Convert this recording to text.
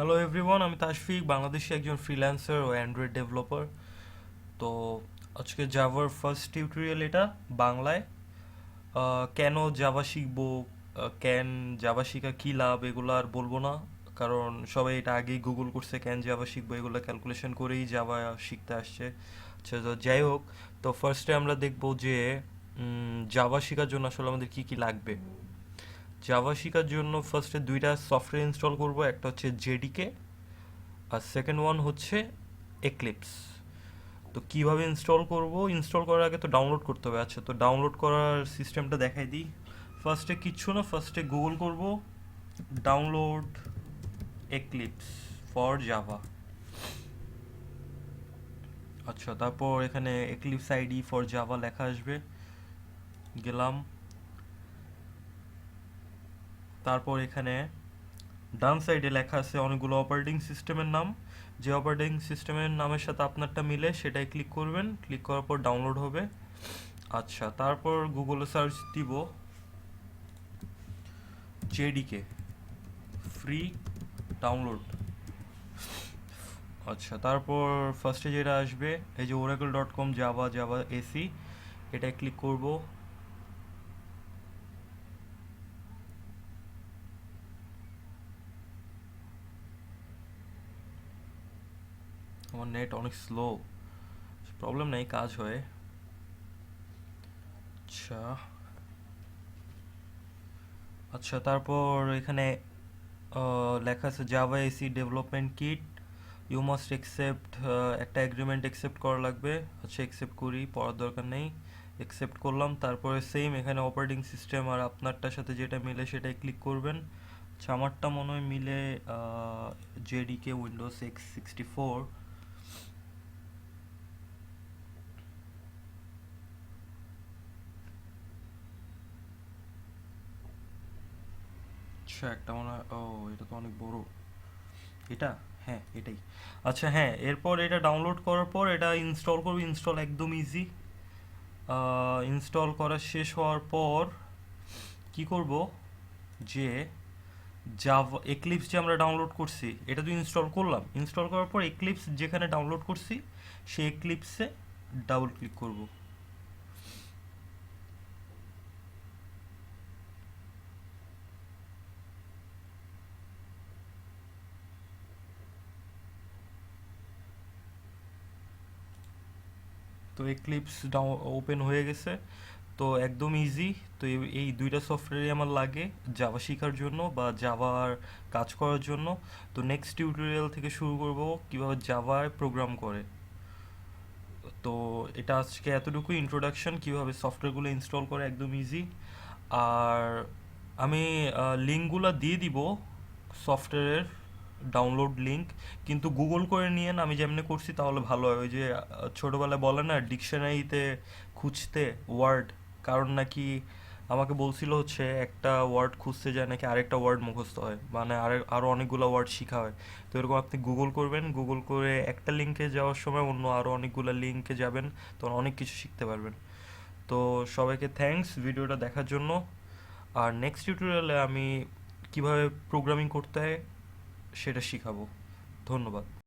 Hello everyone আমি তাশফিক, বাংলাদেশি একজন freelancer ও Android developer তো আজকে জাভার ফার্স্ট টিউটোরিয়াল এটা, বাংলায়। কেন জাভা শিখব কেন জাভা শিখা কী লাভ, এগুলো আর বলব না। কারণ সবাই এটা আগেই গুগল করছে, কেন জাভা শিখব, এগুলো ক্যালকুলেশন করেই জাভা শিখতে আসছে। আচ্ছা তো যাই হোক, তো ফার্স্টে আমরা দেখব যে জাভা শেখার জন্য আসলে আমাদের কী কী লাগবে। জাভা শেখার জন্য ফার্স্টে দুইটা সফটওয়্যার ইনস্টল করব, একটা হচ্ছে জেডিকে আর সেকেন্ড ওয়ান হচ্ছে এক্লিপস তো কীভাবে ইনস্টল করব? ইনস্টল করার আগে তো ডাউনলোড করতে হবে। আচ্ছা তো ডাউনলোড করার সিস্টেমটা দেখাই দিই। ফার্স্টে কিচ্ছু না ফার্স্টে গুগল করব। ডাউনলোড এক্লিপস ফর জাভা আচ্ছা তারপর এখানে এক্লিপস আইডি ফর জাভা লেখা আসবে। গেলাম। তারপর এখানে ডান সাইডে লেখা আছে অনেকগুলো অপারেটিং সিস্টেমের নাম। যে অপারেটিং সিস্টেমের নামের সাথে আপনারটা মিলে সেটাই ক্লিক করবেন। ক্লিক করার পর ডাউনলোড হবে। আচ্ছা তারপর গুগলে সার্চ দিব জেডিকে ফ্রি ডাউনলোড আচ্ছা তারপর ফার্স্টে যেটা আসবে, এই যে Oracle dot com Java Java SE এটায় ক্লিক করব। আমার নেট অনেক স্লো প্রবলেম নেই, কাজ হয়। আচ্ছা। আচ্ছা তারপর এখানে লেখা আছে Java SE development kit you must accept একটা এগ্রিমেন্ট একসেপ্ট করা লাগবে। আচ্ছা একসেপ্ট করি, পড়ার দরকার নেই একসেপ্ট করলাম। তারপরে সেম এখানে অপারেটিং সিস্টেম আর আপনারটার সাথে যেটা মিলে সেটাই ক্লিক করবেন। আচ্ছা আমারটা মনে হয় মিলে JDK Windows X sixty four আচ্ছা একটা মনে হয়, ও, এটা তো অনেক বড়। এটা? হ্যাঁ এটাই। আচ্ছা হ্যাঁ এরপর এটা ডাউনলোড করার পর এটা ইনস্টল করব ইনস্টল একদম ইজি ইনস্টল করা শেষ হওয়ার পর কি করব? যে জাভা এক্লিপস যে আমরা ডাউনলোড করছি, এটা তো ইনস্টল করলাম। ইনস্টল করার পর এক্লিপস যেখানে ডাউনলোড করছি, সেই এক্লিপসে ডাবল ক্লিক করব। তো এক্লিপস ডাউ ওপেন হয়ে গেছে। তো একদম ইজি তো এই দুইটা সফটওয়্যারই আমার লাগে জাভা শেখার জন্য বা জাভার কাজ করার জন্য। তো নেক্সট টিউটোরিয়াল থেকে শুরু করব কীভাবে জাভায় প্রোগ্রাম করে। তো এটা আজকে এতটুকু ইন্ট্রোডাকশন কীভাবে সফটওয়্যারগুলো ইনস্টল করে একদম ইজি আর আমি লিঙ্কগুলো দিয়ে দিব সফটওয়্যারের ডাউনলোড লিঙ্ক কিন্তু গুগল করে নিয়েন আমি যেমনি করছি তাহলে ভালো হয়। ওই যে ছোটোবেলায় বলে না ডিকশনারিতে খুঁজতে ওয়ার্ড কারণ নাকি আমাকে বলছিল হচ্ছে একটা ওয়ার্ড খুঁজতে যায় নাকি আরেকটা ওয়ার্ড মুখস্থ হয় মানে আরে আরও অনেকগুলো ওয়ার্ড শেখা হয়। তো এরকম আপনি গুগল করবেন গুগল করে একটা লিঙ্কে যাওয়ার সময় অন্য আরও অনেকগুলো লিঙ্কে যাবেন তখন অনেক কিছু শিখতে পারবেন। তো সবাইকে থ্যাঙ্কস ভিডিওটা দেখার জন্য। আর নেক্সট টিউটোরিয়ালে আমি কীভাবে প্রোগ্রামিং করতে হয় সেটা শিখাবো। ধন্যবাদ।